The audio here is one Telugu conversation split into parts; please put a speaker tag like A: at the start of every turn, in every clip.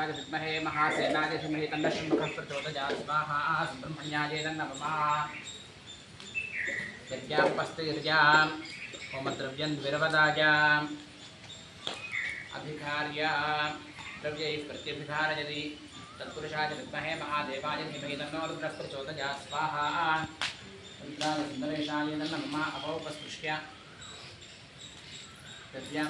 A: महादेवाय विद्महे महासेनादेशमहे तन्नशम्भः प्रचोदयात्। स्वाहा सुब्रह्मण्याय नमः यज्ञापस्तिर्याम् होमद्रव्यं द्विर्वदायाम्। अभिधार्य द्रव्यैः प्रत्यभिधारयति। तत्पुरुषाय विद्महे महादेवाय धीमहि तन्नो रुद्रः स्वाहा तन्त्रालसुन्दरेशाय नमः अपौपस्पृष्ट्या द्रव्यां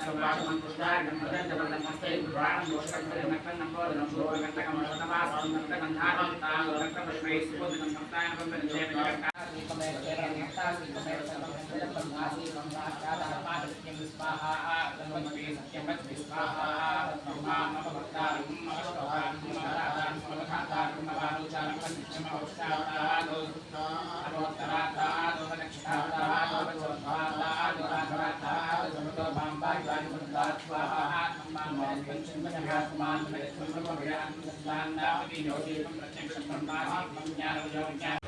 A: स्वाहा स्वाहा జ్ఞానం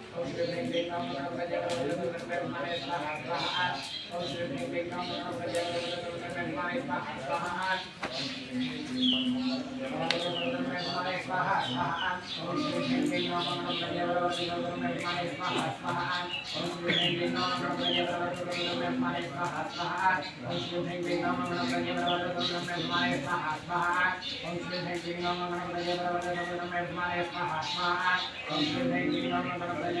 A: Om Shri Ding Ding Dong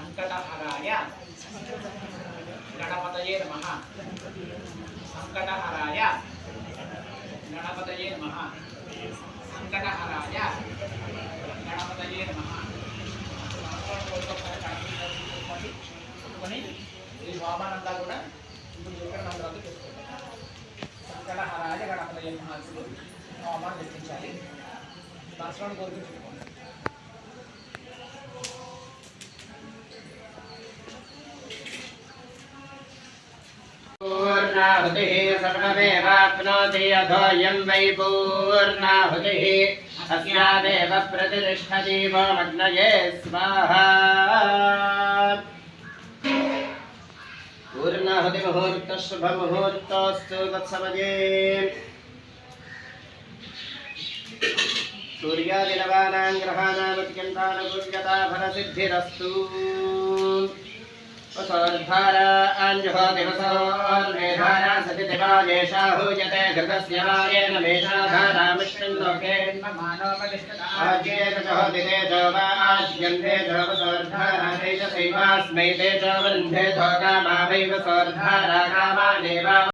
A: సంకటహరాయ. గణపతయే నమ. సంకటహరాయ. గణపతయే నమ. సంకటహరాయ. గణపతయే నమ. కొని హోమానంతా కూడా ఇప్పుడు ఎక్కడ మంత్రాలు చేసుకుంటాం సకలహరాజ గణపతయ మహాశివుడు హోమాన్ని నిర్మించాలి మనసులోని కోరిక
B: पूर्णाहुतिः सर्वमेवाप्नोति अधोऽयं वै पूर्णाहुतिः अस्यादेव प्रतिष्ठति मग्नये स्वाहा पूर्णाहुतिमुहूर्तः शुभमुहूर्तोऽस्तु तत्समये सूर्यादिनवानां ग्रहाणामत्यन्तानुकूल्यता फलसिद्धिरस्तु वसोर्धारा अञ्जुहो दिवसो अन्वेधारा सति दिवाजेषा हूयते घृतस्य वायेन मेषाधारामिष्टं लोके आज्येतजो दितेजो वा आज्यन्ते जो वसोर्धारा तेजसैवास्मै तेजो वृन्धे धोगा मा वै वसोर्धारा कामानेवा